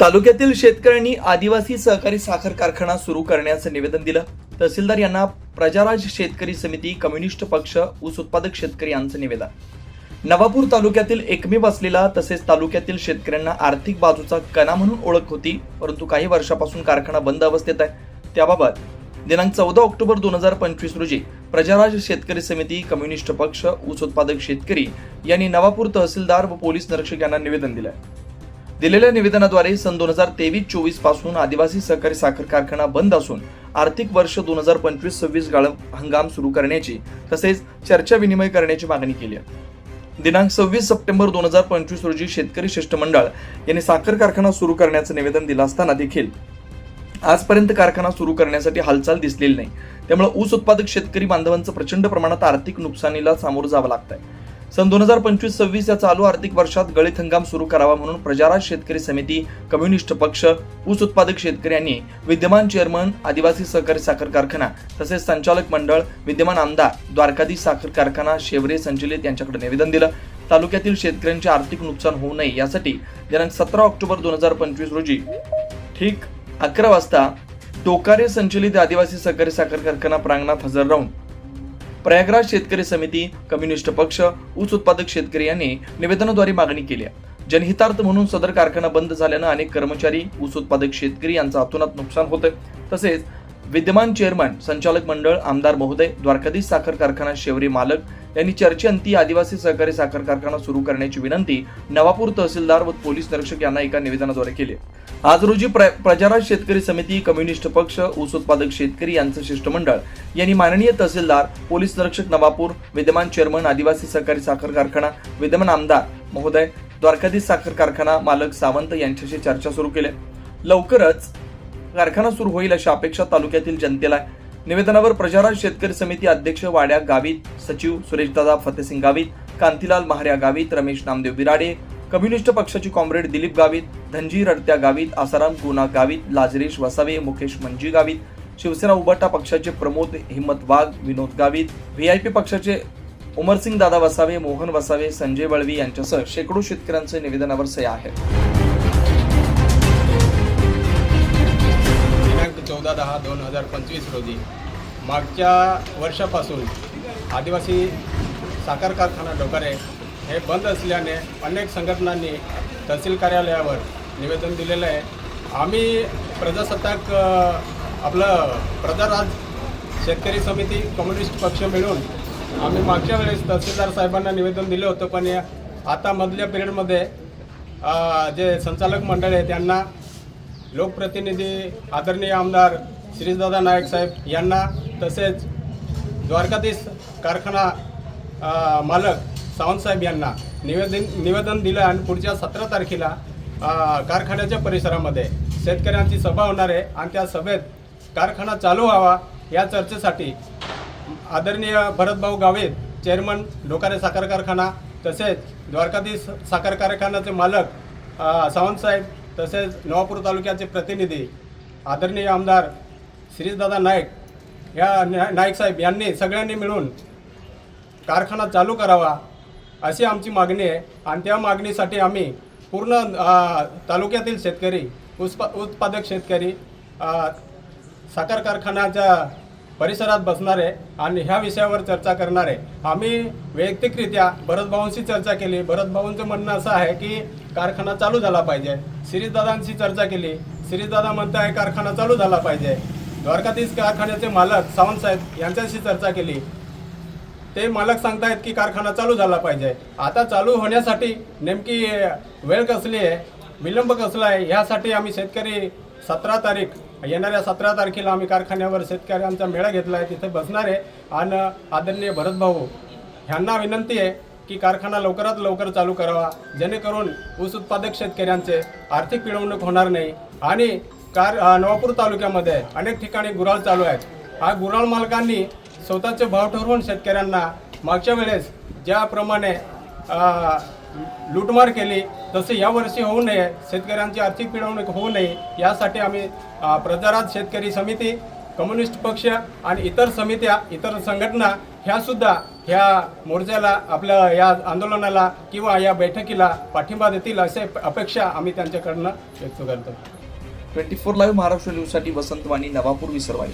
तालुक्यातील शेतकऱ्यांनी आदिवासी सहकारी साखर कारखाना सुरू करण्याचं निवेदन दिलं. तहसीलदार यांना प्रजाराज शेतकरी समिती कम्युनिस्ट पक्ष ऊस उत्पादक शेतकरी यांचं निवेदन. नवापूर तालुक्यातील एकमेव असलेला तसेच तालुक्यातील शेतकऱ्यांना आर्थिक बाजूचा कणा म्हणून ओळख होती परंतु काही वर्षापासून कारखाना बंद अवस्थेत आहे. त्याबाबत दिनांक चौदा ऑक्टोबर दोन हजार पंचवीस रोजी प्रजाराज शेतकरी समिती कम्युनिस्ट पक्ष ऊस उत्पादक शेतकरी यांनी नवापूर तहसीलदार व पोलीस निरीक्षक यांना निवेदन दिलं दिलेल्या निवेदनाद्वारे सन दोन हजार तेवीस चोवीसपासून आदिवासी सहकारी साखर कारखाना बंद असून आर्थिक वर्ष दोन हजार पंचवीस सव्वीस गाळप हंगाम सुरू करण्याची तसेच चर्चा विनिमय करण्याची मागणी केली आहे. दिनांक सव्वीस सप्टेंबर दोन हजार पंचवीस रोजी शेतकरी शिष्टमंडळ यांनी साखर कारखाना सुरू करण्याचं निवेदन दिलं असताना देखील आजपर्यंत कारखाना सुरू करण्यासाठी हालचाल दिसलेली नाही. त्यामुळे ऊस उत्पादक शेतकरी बांधवांचं प्रचंड प्रमाणात आर्थिक नुकसानीला सामोरं जावं लागत आहे सन दोन हजार पंचवीस सव्वीस या चालू आर्थिक वर्षात गळीत हंगाम सुरू करावा म्हणून प्रजाराज शेतकरी समिती कम्युनिस्ट पक्ष ऊस उत्पादक शेतकऱ्यांनी विद्यमान चेअरमन आदिवासी सहकारी साखर कारखाना तसेच संचालक मंडळ विद्यमान आमदार द्वारकाधीश साखर कारखाना शेवरे संचलित यांच्याकडे निवेदन दिलं. तालुक्यातील शेतकऱ्यांचे आर्थिक नुकसान होऊ नये यासाठी दिनांक सतरा ऑक्टोबर दोन हजार पंचवीस रोजी ठीक अकरा वाजता टोकारे संचलित आदिवासी सहकारी साखर कारखाना प्रांगणात हजर राहून प्रयागराज शेतकरी समिती कम्युनिस्ट पक्ष ऊस उत्पादक शेतकरी यांनी निवेदनाद्वारे मागणी केली जनहितार्थ म्हणून सदर कारखाना बंद झाल्यानं अनेक कर्मचारी ऊस उत्पादक शेतकरी यांचं अतोनात नुकसान होतं तसेच विद्यमान चेअरमन संचालक मंडळ आमदार महोदय द्वारकाधीश साखर कारखाना शेवरी मालक यांनी चर्चेअंती आदिवासी सहकारी साखर कारखाना सुरू करण्याची विनंती नवापूर तहसीलदार व पोलीस निरीक्षक यांना एका निवेदनाद्वारे केली आज रोजी प्र प्रजाराज शेतकरी समिती कम्युनिस्ट पक्ष ऊस उत्पादक शेतकरी यांचं शिष्टमंडळ यांनी माननीय तहसीलदार पोलीस निरीक्षक नवापूर विद्यमान चेअरमन आदिवासी सहकारी साखर कारखाना विद्यमान आमदार महोदय द्वारकाधीश साखर कारखाना मालक सावंत यांच्याशी चर्चा सुरू केली लवकरच कारखाना सुरू होईल अशी अपेक्षा तालुक्यातील जनतेला आहे. निवेदनावर प्रजाराज शेतकरी समिती अध्यक्ष वाड्या गावित सचिव सुरेशदादा फतेसिंग गावित कांतीलाल महार्या गावित रमेश नामदेव बिराडे कम्युनिस्ट पक्षाचे कॉम्रेड दिलीप गावित धनजी रडत्या गावित आसाराम गुना गावित लाजरेश वसावे मुकेश मंजी गावित शिवसेना उबाटा पक्षाचे प्रमोद हिम्मत वाघ विनोद गावित व्हीआयपी पक्षाचे उमरसिंग दादा वसावे मोहन वसावे संजय बळवी यांच्यासह शेकडो शेतकऱ्यांचे निवेदनावर सह्या आहेत. दोन हजार पंचवीस रोजी. मागच्या वर्षापासून आदिवासी साखर कारखाना डोकारे हे बंद असल्याने अनेक संघटनांनी तहसील कार्यालयावर निवेदन दिलेलं आहे. आम्ही प्रजासत्ताक आपलं प्रजाराज शेतकरी समिती कम्युनिस्ट पक्ष मिळून आम्ही मागच्या वेळेस तहसीलदार साहेबांना निवेदन दिलं होतं पण आता मधल्या पिरियडमध्ये जे संचालक मंडळ आहे त्यांना लोकप्रतिनिधी आदरणीय आमदार श्रीदादा नायक साहेब यांना तसेच द्वारकाधीश कारखाना मालक सावंतसाहेब यांना निवेदन निवेदन दिलं आणि पुढच्या सतरा तारखेला कारखान्याच्या परिसरामध्ये शेतकऱ्यांची सभा होणार आहे आणि त्या सभेत कारखाना चालू व्हावा या चर्चेसाठी आदरणीय भरतभाऊ गावित चेअरमन डोकारे साखर कारखाना तसेच द्वारकाधीश साखर कारखान्याचे मालक सावंतसाहेब तसेच नवापूर तालुक्याचे प्रतिनिधी आदरणीय आमदार श्रीदादा नाईक या नाईक साहेब यांनी सगळ्यांनी मिळून कारखाना चालू करावा अशी आमची मागणी आहे. आणि त्या मागणीसाठी आम्ही पूर्ण तालुक्यातील शेतकरी उत्पा उत्पादक शेतकरी साखर कारखान्याच्या परिसरात बसणार आहे आणि ह्या विषयावर चर्चा करणार आहे. आम्ही वैयक्तिकरित्या भरतभाऊंशी चर्चा केली. भरतभाऊंचं म्हणणं असं आहे की कारखाना चालू झाला पाहिजे. श्रीदादांशी चर्चा केली. श्रीदादा म्हणत आहे कारखाना चालू झाला पाहिजे. द्वारकाधीश कारखान्याचे मालक सावंतसाहेब यांच्याशी चर्चा केली. ते मालक सांगतायत की कारखाना चालू झाला पाहिजे. आता चालू होण्यासाठी नेमकी वेळ कसली आहे विलंब कसला आहे ह्यासाठी आम्ही शेतकरी सतरा तारीख येणाऱ्या सतरा तारखेला आम्ही कारखान्यावर शेतकऱ्यांचा मेळा घेतला आहे तिथे बसणार आहे. आणि आदरणीय भरतभाऊ ह्यांना विनंती आहे की कारखाना लवकरात लवकर चालू करावा जेणेकरून ऊस उत्पादक शेतकऱ्यांचे आर्थिक पिळवणूक होणार नाही. आणि कार नवापूर तालुक्यामध्ये अनेक ठिकाणी गुराळ चालू आहेत. हा गुराळ मालकांनी स्वतःचे भाव ठरवून शेतकऱ्यांना मागच्या वेळेस ज्याप्रमाणे लूटमार केली तसे यावर्षी होऊ नये. शेतकऱ्यांची आर्थिक पिळवणूक होऊ नये. यासाठी आम्ही प्रजाराज शेतकरी समिती कम्युनिस्ट पक्ष आणि इतर समित्या इतर संघटना ह्यासुद्धा ह्या मोर्चाला आपल्या या आंदोलनाला किंवा या बैठकीला पाठिंबा देतील असे अपेक्षा आम्ही त्यांच्याकडनं व्यक्त करतो. ट्वेंटी फोर लाईव्ह महाराष्ट्र न्यूजसाठी वसंत वाणी नवापूर विसरवाई